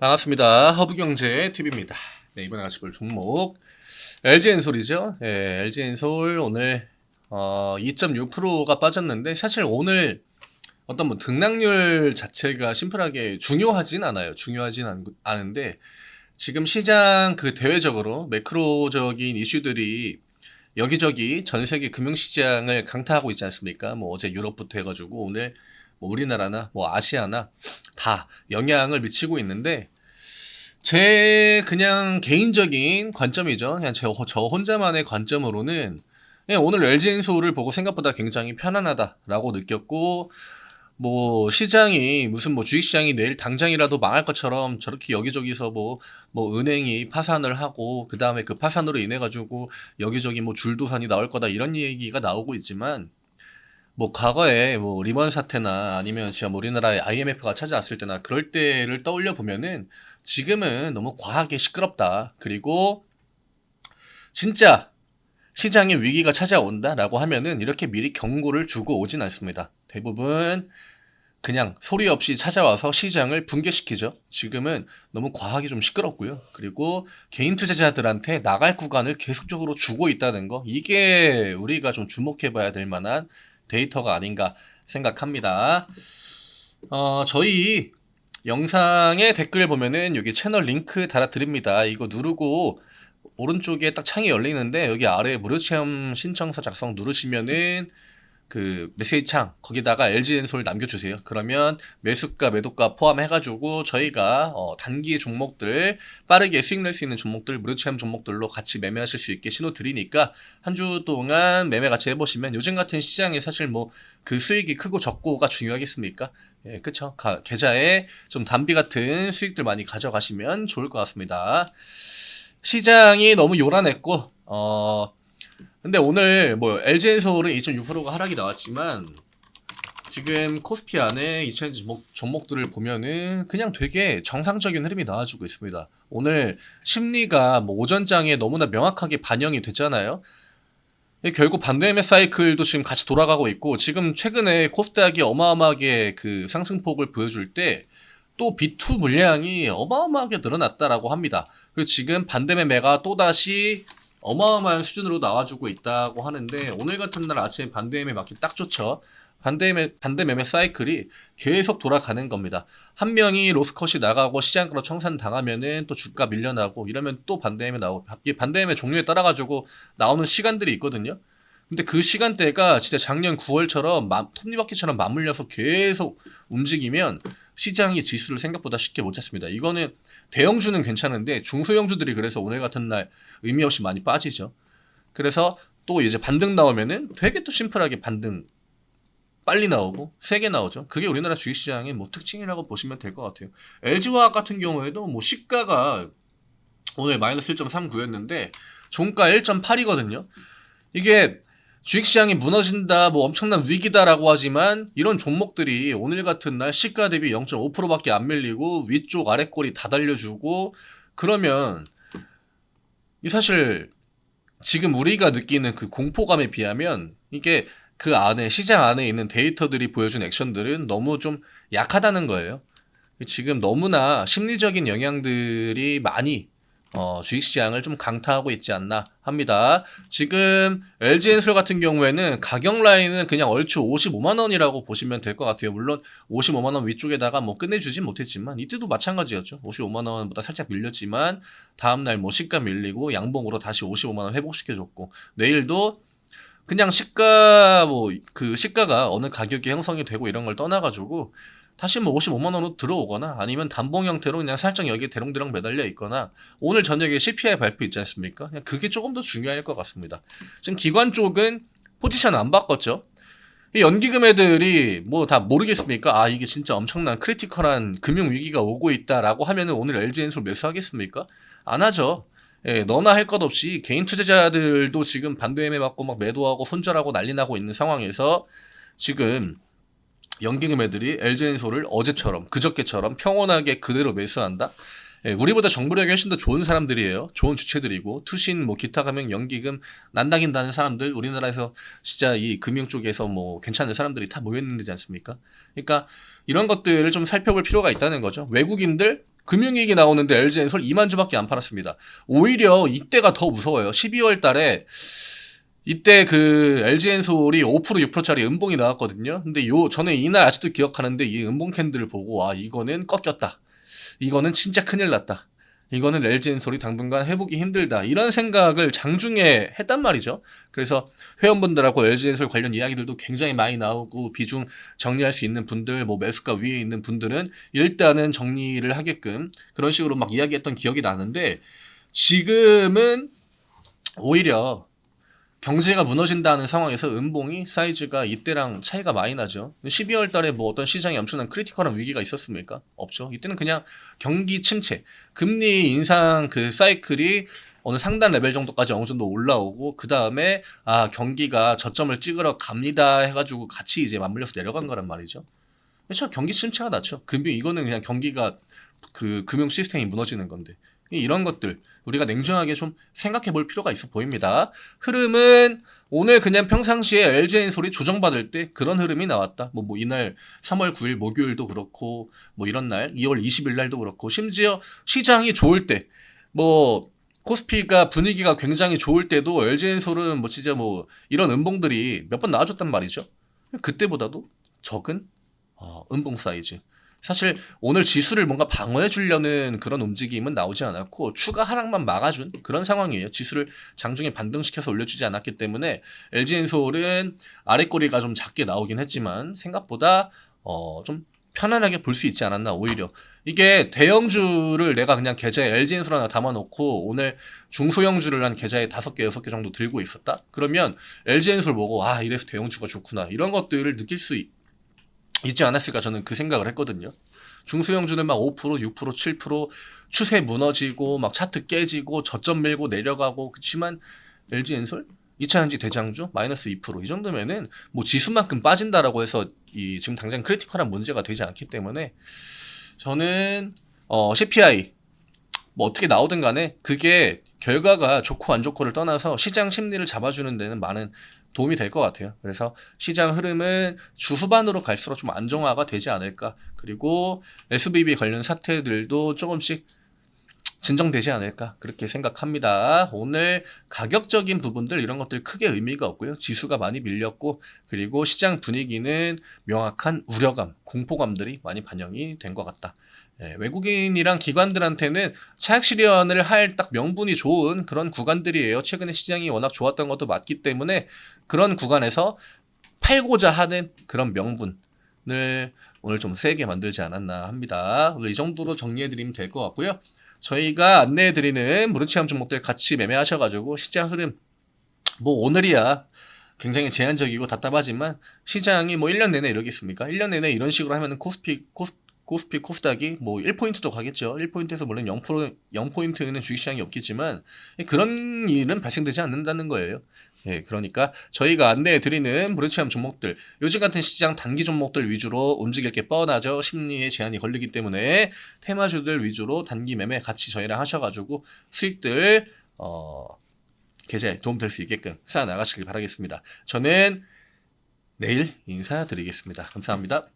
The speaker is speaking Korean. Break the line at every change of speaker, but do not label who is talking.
반갑습니다. 허브경제 TV입니다. 네, 이번에 같이 볼 종목 LG엔솔이죠. 예, LG엔솔 오늘 어, 2.6%가 빠졌는데 사실 오늘 어떤 뭐 등락률 자체가 심플하게 중요하진 않아요. 중요하진 않, 않은데 지금 시장 그 대외적으로 매크로적인 이슈들이 여기저기 전 세계 금융시장을 강타하고 있지 않습니까? 뭐 어제 유럽부터 해가지고 오늘 뭐 우리나라나 뭐 아시아나 다 영향을 미치고 있는데 제 그냥 개인적인 관점이죠. 그냥 저, 저 혼자만의 관점으로는 오늘 LG엔솔을 보고 생각보다 굉장히 편안하다라고 느꼈고 뭐 시장이 무슨 뭐 주식시장이 내일 당장이라도 망할 것처럼 저렇게 여기저기서 뭐 뭐 은행이 파산을 하고 그 다음에 그 파산으로 인해 가지고 여기저기 뭐 줄도산이 나올 거다 이런 얘기가 나오고 있지만 뭐 과거에 뭐 리먼 사태나 아니면 지금 우리나라에 IMF가 찾아왔을 때나 그럴 때를 떠올려 보면은 지금은 너무 과하게 시끄럽다. 그리고 진짜 시장에 위기가 찾아온다라고 하면은 이렇게 미리 경고를 주고 오진 않습니다. 대부분 그냥 소리 없이 찾아와서 시장을 붕괴시키죠. 지금은 너무 과하게 좀 시끄럽고요. 그리고 개인 투자자들한테 나갈 구간을 계속적으로 주고 있다는 거 이게 우리가 좀 주목해 봐야 될 만한 데이터가 아닌가 생각합니다. 어, 저희 영상의 댓글 보면은 여기 채널 링크 달아드립니다. 이거 누르고 오른쪽에 딱 창이 열리는데 여기 아래 무료 체험 신청서 작성 누르시면은 그 메시지 창 거기다가 LG엔솔 남겨주세요. 그러면 매수가 매도가 포함해가지고 저희가 어, 단기 종목들 빠르게 수익 낼 수 있는 종목들 무료 체험 종목들로 같이 매매하실 수 있게 신호 드리니까 한 주 동안 매매 같이 해보시면 요즘 같은 시장에 사실 뭐 그 수익이 크고 적고가 중요하겠습니까? 예, 그쵸. 가, 계좌에 좀 단비 같은 수익들 많이 가져가시면 좋을 것 같습니다. 시장이 너무 요란했고, 어, 근데 오늘 뭐 LG엔솔은 2.6%가 하락이 나왔지만 지금 코스피 안에 2차전 종목, 종목 들을 보면은 그냥 되게 정상적인 흐름이 나와주고 있습니다. 오늘 심리가 뭐 오전장에 너무나 명확하게 반영이 됐잖아요. 이 결국 반대매 사이클도 지금 같이 돌아가고 있고 지금 최근에 코스닥이 어마어마하게 그 상승폭을 보여줄 때 또 B2 물량이 어마어마하게 늘어났다라고 합니다. 그리고 지금 반대매매가 또다시 어마어마한 수준으로 나와주고 있다고 하는데 오늘 같은 날 아침에 반대매매 맞기 딱 좋죠. 반대매 반대매매 사이클이 계속 돌아가는 겁니다. 한 명이 로스컷이 나가고 시장가로 청산 당하면은 또 주가 밀려나고 이러면 또 반대매매 나오고 이 반대매매 종류에 따라 가지고 나오는 시간들이 있거든요. 근데 그 시간대가 진짜 작년 9월처럼 톱니바퀴처럼 맞물려서 계속 움직이면 시장이 지수를 생각보다 쉽게 못 잡습니다. 이거는 대형주는 괜찮은데 중소형주들이 그래서 오늘 같은 날 의미 없이 많이 빠지죠. 그래서 또 이제 반등 나오면은 되게 또 심플하게 반등 빨리 나오고 세게 나오죠. 그게 우리나라 주식시장의 뭐 특징이라고 보시면 될 것 같아요. LG화학 같은 경우에도 뭐 시가가 오늘 마이너스 1.39였는데 종가 1.8이거든요. 이게 주식시장이 무너진다, 뭐 엄청난 위기다라고 하지만 이런 종목들이 오늘 같은 날 시가 대비 0.5%밖에 안 밀리고 위쪽 아래 꼬리 다 달려주고 그러면 이 사실 지금 우리가 느끼는 그 공포감에 비하면 이게 그 안에 시장 안에 있는 데이터들이 보여준 액션들은 너무 좀 약하다는 거예요. 지금 너무나 심리적인 영향들이 많이 어, 주식시장을 좀 강타하고 있지 않나 합니다. 지금 LG엔솔 같은 경우에는 가격 라인은 그냥 얼추 55만 원이라고 보시면 될 것 같아요. 물론 55만 원 위쪽에다가 뭐 끝내주진 못했지만 이때도 마찬가지였죠. 55만 원보다 살짝 밀렸지만 다음 날 뭐 시가 밀리고 양봉으로 다시 55만 원 회복시켜줬고 내일도 그냥 시가 뭐 그 시가가 어느 가격이 형성이 되고 이런 걸 떠나가지고 다시 뭐 55만 원으로 들어오거나 아니면 단봉 형태로 그냥 살짝 여기에 대롱대롱 매달려 있거나 오늘 저녁에 CPI 발표 있지 않습니까? 그냥 그게 조금 더 중요할 것 같습니다. 지금 기관 쪽은 포지션 안 바꿨죠. 이 연기금 애들이 뭐 다 모르겠습니까? 아 이게 진짜 엄청난 크리티컬한 금융 위기가 오고 있다라고 하면은 오늘 LG엔솔 매수하겠습니까? 안 하죠. 예, 너나 할 것 없이 개인 투자자들도 지금 반대매 맞고 막 매도하고 손절하고 난리 나고 있는 상황에서 지금 연기금 애들이 LG엔솔을 어제처럼 그저께처럼 평온하게 그대로 매수한다. 예, 우리보다 정보력이 훨씬 더 좋은 사람들이에요. 좋은 주체들이고 투신 뭐 기타 가면 연기금 난다긴다는 사람들 우리나라에서 진짜 이 금융 쪽에서 뭐 괜찮은 사람들이 다 모여 있는 데지 않습니까? 그러니까 이런 것들을 좀 살펴볼 필요가 있다는 거죠. 외국인들 금융위기 나오는데 LG엔솔 2만 주밖에 안 팔았습니다. 오히려 이때가 더 무서워요. 12월 달에 이때 그 LG엔솔이 5% 6%짜리 음봉이 나왔거든요. 근데 요 저는 이날 아직도 기억하는데 이 음봉 캔들을 보고 와 이거는 꺾였다. 이거는 진짜 큰일 났다. 이거는 LG엔솔이 당분간 회복이 힘들다. 이런 생각을 장중에 했단 말이죠. 그래서 회원분들하고 LG엔솔 관련 이야기들도 굉장히 많이 나오고 비중 정리할 수 있는 분들, 뭐 매수가 위에 있는 분들은 일단은 정리를 하게끔 그런 식으로 막 이야기했던 기억이 나는데 지금은 오히려 경제가 무너진다는 상황에서 음봉이 사이즈가 이때랑 차이가 많이 나죠. 12월 달에 뭐 어떤 시장에 엄청난 크리티컬한 위기가 있었습니까? 없죠. 이때는 그냥 경기 침체, 금리 인상 그 사이클이 어느 상단 레벨 정도까지 어느 정도 올라오고 그 다음에 아 경기가 저점을 찍으러 갑니다 해가지고 같이 이제 맞물려서 내려간 거란 말이죠. 그렇죠. 경기 침체가 났죠. 금융 이거는 그냥 경기가 그 금융 시스템이 무너지는 건데 이런 것들 우리가 냉정하게 좀 생각해 볼 필요가 있어 보입니다. 흐름은 오늘 그냥 평상시에 LG엔 소리 조정받을 때 그런 흐름이 나왔다. 뭐, 뭐 이날 3월 9일 목요일도 그렇고 뭐 이런 날 2월 20일 날도 그렇고 심지어 시장이 좋을 때 뭐 코스피가 분위기가 굉장히 좋을 때도 LG엔 솔은 뭐 진짜 뭐 이런 음봉들이 몇 번 나와줬단 말이죠. 그때보다도 적은 어, 음봉 사이즈. 사실 오늘 지수를 뭔가 방어해 주려는 그런 움직임은 나오지 않았고 추가 하락만 막아준 그런 상황이에요. 지수를 장중에 반등시켜서 올려주지 않았기 때문에 LG엔솔은 아래 꼬리가 좀 작게 나오긴 했지만 생각보다 어 좀 편안하게 볼 수 있지 않았나 오히려. 이게 대형주를 내가 그냥 계좌에 LG엔솔 하나 담아놓고 오늘 중소형주를 한 계좌에 다섯 개 여섯 개 정도 들고 있었다? 그러면 LG엔솔 보고 아 이래서 대형주가 좋구나. 이런 것들을 느낄 수 있, 있지 않았을까 저는 그 생각을 했거든요. 중소형주는 막 5%, 6%, 7% 추세 무너지고 막 차트 깨지고 저점 밀고 내려가고 그렇지만 LG 엔솔? 2차전지 대장주? 마이너스 2%이 정도면은 뭐 지수만큼 빠진다라고 해서 이 지금 당장 크리티컬한 문제가 되지 않기 때문에 저는 어 CPI 뭐 어떻게 나오든 간에 그게 결과가 좋고 안 좋고를 떠나서 시장 심리를 잡아주는 데는 많은 도움이 될 것 같아요. 그래서 시장 흐름은 주 후반으로 갈수록 좀 안정화가 되지 않을까. 그리고 SBB 관련 사태들도 조금씩 진정되지 않을까 그렇게 생각합니다. 오늘 가격적인 부분들 이런 것들 크게 의미가 없고요. 지수가 많이 밀렸고 그리고 시장 분위기는 명확한 우려감, 공포감들이 많이 반영이 된 것 같다. 예, 외국인이랑 기관들한테는 차익 실현을 할 딱 명분이 좋은 그런 구간들이에요. 최근에 시장이 워낙 좋았던 것도 맞기 때문에 그런 구간에서 팔고자 하는 그런 명분을 오늘 좀 세게 만들지 않았나 합니다. 오늘 이 정도로 정리해드리면 될 것 같고요. 저희가 안내해드리는 무료체험 종목들 같이 매매하셔가지고 시장 흐름 뭐 오늘이야 굉장히 제한적이고 답답하지만 시장이 뭐 1년 내내 이러겠습니까? 1년 내내 이런 식으로 하면 코스피 코스 코스피 코스닥이 뭐 1포인트도 가겠죠. 1포인트에서 물론 0% 0포인트는 주식시장이 없겠지만 그런 일은 발생되지 않는다는 거예요. 예, 그러니까 저희가 안내해 드리는 무료체험 종목들 요즘 같은 시장 단기 종목들 위주로 움직일 게 뻔하죠. 심리에 제한이 걸리기 때문에 테마주들 위주로 단기 매매 같이 저희랑 하셔가지고 수익들 어 계좌에 도움될 수 있게끔 쌓아 나가시길 바라겠습니다. 저는 내일 인사드리겠습니다. 감사합니다.